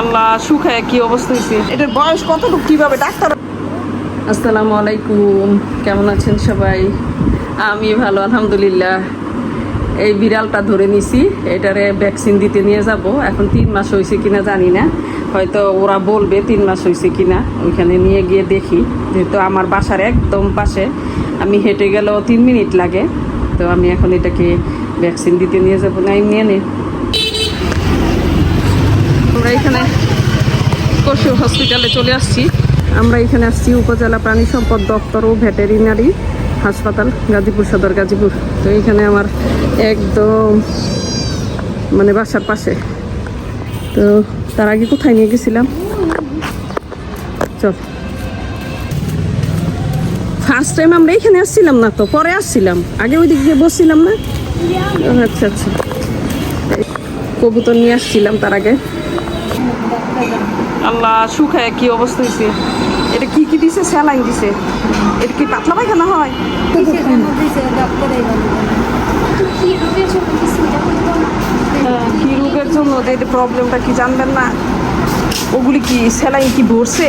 আল্লাহ শুকায় কি অবস্থা হয়েছে এটার বয়স কতটুকু? কীভাবে? ডাক্তার আসসালামু আলাইকুম। কেমন আছেন সবাই? আমি ভালো আলহামদুলিল্লাহ। এই বিড়ালটা ধরে নিছি। এটারে ভ্যাকসিন দিতে নিয়ে যাব। এখন তিন মাস হয়েছে কিনা জানি না। হয়তো ওরা বলবে তিন মাস হয়েছে কিনা। ওইখানে নিয়ে গিয়ে দেখি। যেহেতু আমার বাসার একদম পাশে। আমি হেঁটে গেলেও তিন মিনিট লাগে। তো আমি এখন এটাকে ভ্যাকসিন দিতে নিয়ে যাব। না নিয়ে নে। আমরা এখানে পশু হসপিটালে চলে আসছি। আমরা এখানে আসছি উপজেলা প্রাণী সম্পদ দপ্তর ও ভেটেরিনারি হাসপাতাল, গাজীপুর সদর গাজীপুর। তো এখানে আমার একদম মানে বাসার পাশে। তো তার আগে কোথায় নিয়ে গেছিলাম? চল। ফার্স্ট টাইম আমরা এখানে আসছিলাম না তো, পরে আসছিলাম। আগে ওই দিক বসছিলাম না? আচ্ছা আচ্ছা। কবুতর নিয়ে আসছিলাম তার আগে। আল্লাহ শুকায় কি অবস্থা হয়েছে এটা কি কি দিছে? স্যালাইন দিছে। এটা কি পাতলা পায়খানা হয়? হ্যাঁ, কি রোগের জন্য? এটা প্রবলেমটা কি জানবেন না? ওগুলি কি স্যালাইন কি ভরছে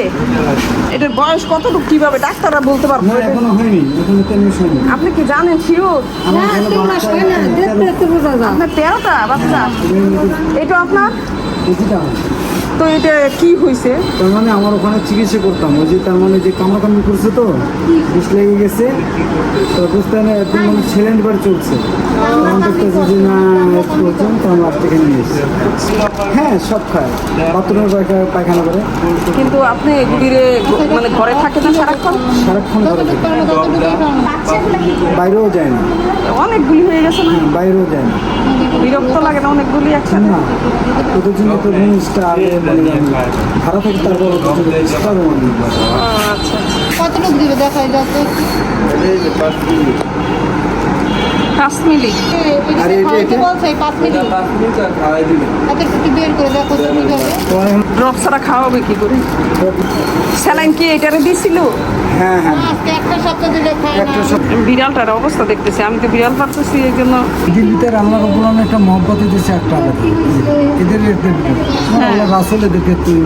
এটার বয়স কতটুকু? কীভাবে ডাক্তাররা বলতে পারব? না এখনও হয়নি। এখনও তিন মাস হয়নি। আপনি কি জানেন শিওর? আপনার তেরোটা বাচ্চা? এটা আপনার? তো এটা কি হয়েছে তার মানে আমার ওখানে চিকিৎসা করতাম। ওই যে তার মানে যে কামড়াকামড়ি করছে তো বিষ লেগে গেছে। তো বুঝতে না একদম মানে ছেলেন বার চলছে। তখন দেখতেছে যে না একটু তো আমরা থেকে নিয়ে এসেছি। হ্যাঁ সব খায়। বাথরুমের পায়খা- পায়খানা করে। কিন্তু আপনি এগুলির মানে ঘরে থাকে না সারাক্ষণ? সারাক্ষণ ঘরে বাইরেও যায় না। অনেকগুলি হয়ে গেছে না? বাইরেও যায় না। বিরক্ত লাগে না অনেকগুলি একসাথে? না। ওদের জন্য তো মানে ভাড়া থাকি তারপর আচ্ছা কত লোক দিবে দেখাই যাচ্ছে পাঁচ মিলি। ড্রপ ছাড়া খাওয়াবে কি করে? স্যালাইন কি এটারে দিছিল? হ্যাঁ হ্যাঁ। আজকে একটা সপ্তাহ দিলে খায় না। একটা সব বিড়ালটার অবস্থা দেখতেছি আমি তো বিড়াল পারতেছি এই জন্য দিল্লিতে একটা মহব্বত দিয়েছে একটা এদের এদের রাসুল এদেরকে তুই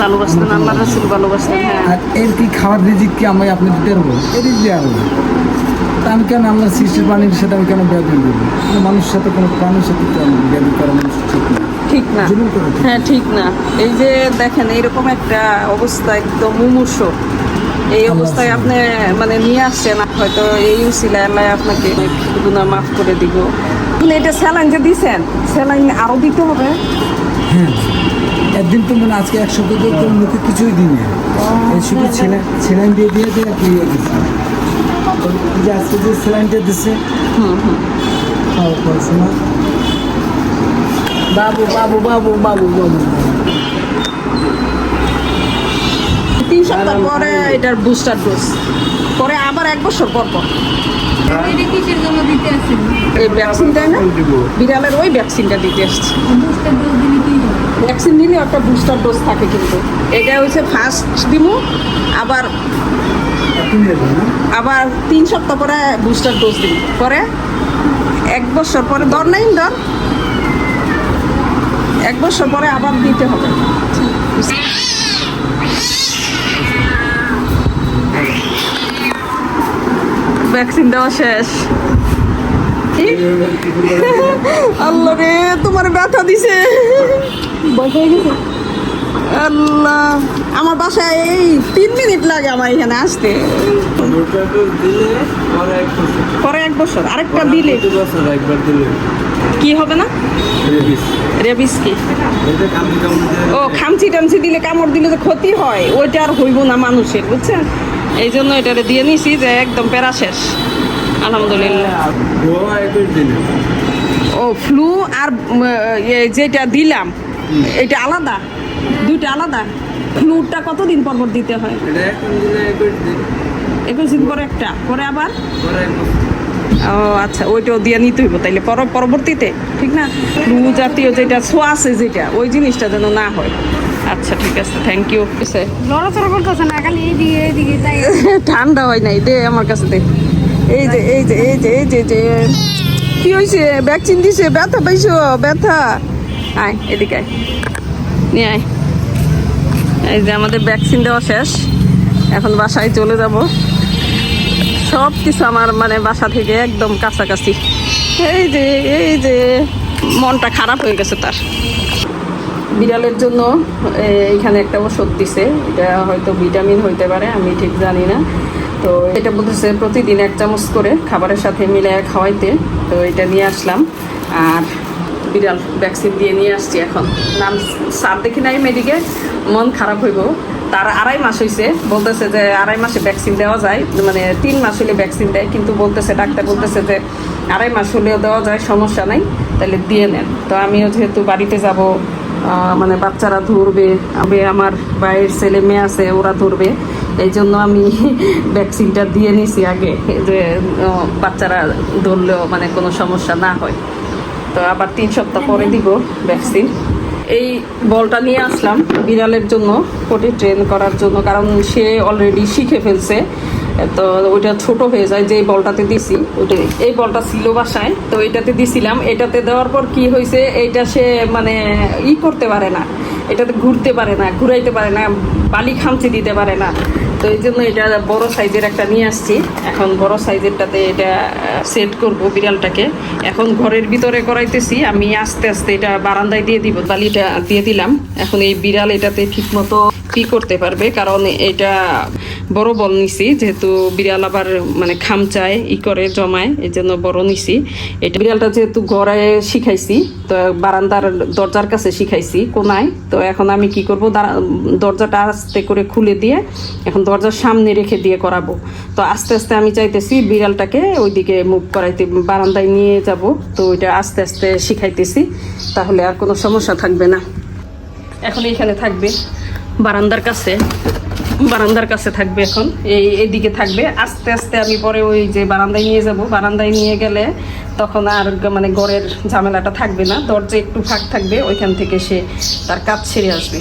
ভালোবাসতেন। আল্লাহ রাসুল ভালোবাসতেন হ্যাঁ। আর এর কি খাবার রিজিক কি আমি আপনি দিতে পারব এদিক দিয়ে আরও তা আমি কেন আমরা সৃষ্টির প্রাণীর সাথে আমি কেন ব্যাধি করব? মানুষের সাথে কোনো প্রাণীর সাথে ব্যাধি করা মানুষ ঠিক না ঠিক না। হ্যাঁ ঠিক না। এই যে দেখেন এইরকম একটা অবস্থা একদম মুমূর্ষ। এই অবস্থায় আপনি মানে নিয়ে আসছেন হয়তো এই আল্লাহ আপনাকে গুণা মাফ করে দিব। আপনি এটা স্যালাইন যে দিছেন স্যালাইন আরও দিতে হবে? হ্যাঁ একদিন তো মানে আজকে এক সপ্তাহ তো মুখে কিছুই দিই না শুধু ছেলে ছেলেন দিয়ে দিয়ে দিয়ে যে আজকে যে স্যালাইনটা খাও পড়াশোনা বাবু বাবু বাবু বাবু বাবু। তিন সপ্তাহ পরে এটার বুস্টার ডোজ পরে আবার এক বছর পর পর। আসছেন এই ভ্যাকসিন দেয় না? বিড়ালের ওই ভ্যাকসিনটা দিতে আসছে। দিলে ভ্যাকসিন নিলে একটা বুস্টার ডোজ থাকে কিন্তু। এটা হচ্ছে ফার্স্ট দিমু আবার না আবার তিন সপ্তাহ পরে বুস্টার ডোজ দিব। পরে এক বছর পরে দর নাই দর এক বছর পরে আবার দিতে হবে। ভ্যাকসিন দেওয়া শেষ? আল্লাহ রে তোমার ব্যথা দিছে। আল্লাহ। আমার বাসায় এই তিন মিনিট লাগে আমার এখানে আসতে। পরে এক বছর আরেকটা দিলে। কি হবে না? রেবিস। কি? ও খামচি টামচি দিলে কামড় দিলে যে ক্ষতি হয় ওইটা আর হইব না মানুষের বুঝছেন এই জন্য এটারে দিয়ে নিছি যে একদম পেরা শেষ। আলহামদুলিল্লাহ। ও ফ্লু আর যেটা দিলাম এটা আলাদা? দুইটা আলাদা। ফ্লুটা কতদিন পর পর দিতে হয়? একুশ দিন। পরে একটা পরে আবার? ও আচ্ছা ওইটাও দিয়ে নিতে হইব তাইলে পর পরবর্তীতে ঠিক না? ফ্লু জাতীয় যেটা ছোঁয়াশে যেটা ওই জিনিসটা যেন না হয়। আচ্ছা ঠিক আছে থ্যাংক ইউ লড়াচড়া করতেছে না খালি এইদিকে এইদিকে তাই। ঠান্ডা হয় নাই দে আমার কাছে দে। এই যে এই যে এই যে এই যে যে কি হয়েছে ভ্যাকসিন দিছে ব্যথা পাইছো? ব্যথা। আয় এদিকে আয়। নিয়ে এই যে আমাদের ভ্যাকসিন দেওয়া শেষ। এখন বাসায় চলে যাব। সব কিছু আমার মানে বাসা থেকে একদম কাছাকাছি। এই যে এই যে, মনটা খারাপ হয়ে গেছে তার। বিড়ালের জন্য এইখানে একটা ওষুধ দিছে। এটা হয়তো ভিটামিন হইতে পারে, আমি ঠিক জানি না। তো এটা বলতেছে প্রতিদিন এক চামচ করে খাবারের সাথে মিলে খাওয়াইতে। তো এটা নিয়ে আসলাম। আর বিড়াল ভ্যাকসিন দিয়ে নিয়ে আসছি এখন। নাম স্যার দেখি নাই মেডিকে মন খারাপ হইব। তার আড়াই মাস হয়েছে বলতেছে যে আড়াই মাসে ভ্যাকসিন দেওয়া যায় মানে তিন মাস হলে ভ্যাকসিন দেয়, কিন্তু বলতেছে, ডাক্তার বলতেছে যে আড়াই মাস হলেও দেওয়া যায়, সমস্যা নাই, তাহলে দিয়ে নেন। তো আমিও যেহেতু বাড়িতে যাব মানে বাচ্চারা ধরবে, আমি আমার বাইরের ছেলে মেয়ে আছে, ওরা ধরবে, এই জন্য আমি ভ্যাকসিনটা দিয়ে নিছি আগে, যে বাচ্চারা ধরলেও মানে কোনো সমস্যা না হয়। তো আবার তিন সপ্তাহ পরে দিব ভ্যাকসিন এই বলটা নিয়ে আসলাম বিড়ালের জন্য পটি ট্রেন করার জন্য, কারণ সে অলরেডি শিখে ফেলছে। তো ওইটা ছোট হয়ে যায় যে বলটাতে দিছি, ওইটা এই বলটা ছিল বাসায়, তো এটাতে দিছিলাম। এটাতে দেওয়ার পর কি হয়েছে, এইটা সে মানে ই করতে পারে না, এটাতে ঘুরতে পারে না, ঘুরাইতে পারে না, বালি খামচি দিতে পারে না। তো এই জন্য এটা বড় সাইজের একটা নিয়ে আসছি। এখন বড় সাইজেরটাতে এটা সেট করব বিড়ালটাকে। এখন ঘরের ভিতরে করাইতেছি, আমি আস্তে আস্তে এটা বারান্দায় দিয়ে দিব, বালিটা দিয়ে দিলাম। এখন এই বিড়াল এটাতে ঠিক কি করতে পারবে? কারণ এটা বড় বল নিছি, যেহেতু বিড়াল আবার মানে খামচায় ই করে, জমায়, এই জন্য বড় নিছি। এটা বিড়ালটা যেহেতু ঘরে শিখাইছি, তো বারান্দার দরজার কাছে শিখাইছি, কোনায়। তো এখন আমি কি করব? দরজাটা আস্তে করে খুলে দিয়ে এখন দরজার সামনে রেখে দিয়ে করাবো। তো আস্তে আস্তে আমি চাইতেছি বিড়ালটাকে ওইদিকে মুভ করাইতে, বারান্দায় নিয়ে যাব। তো ওইটা আস্তে আস্তে শিখাইতেছি, তাহলে আর কোনো সমস্যা থাকবে না। এখন এইখানে থাকবে। বারান্দার কাছে বারান্দার কাছে থাকবে এখন, এই এদিকে থাকবে। আস্তে আস্তে আমি পরে ওই যে বারান্দায় নিয়ে যাব। বারান্দায় নিয়ে গেলে তখন আর মানে ঘরের ঝামেলাটা থাকবে না। দরজা একটু ফাঁক থাকবে, ওইখান থেকে সে তার কাজ ছেড়ে আসবে।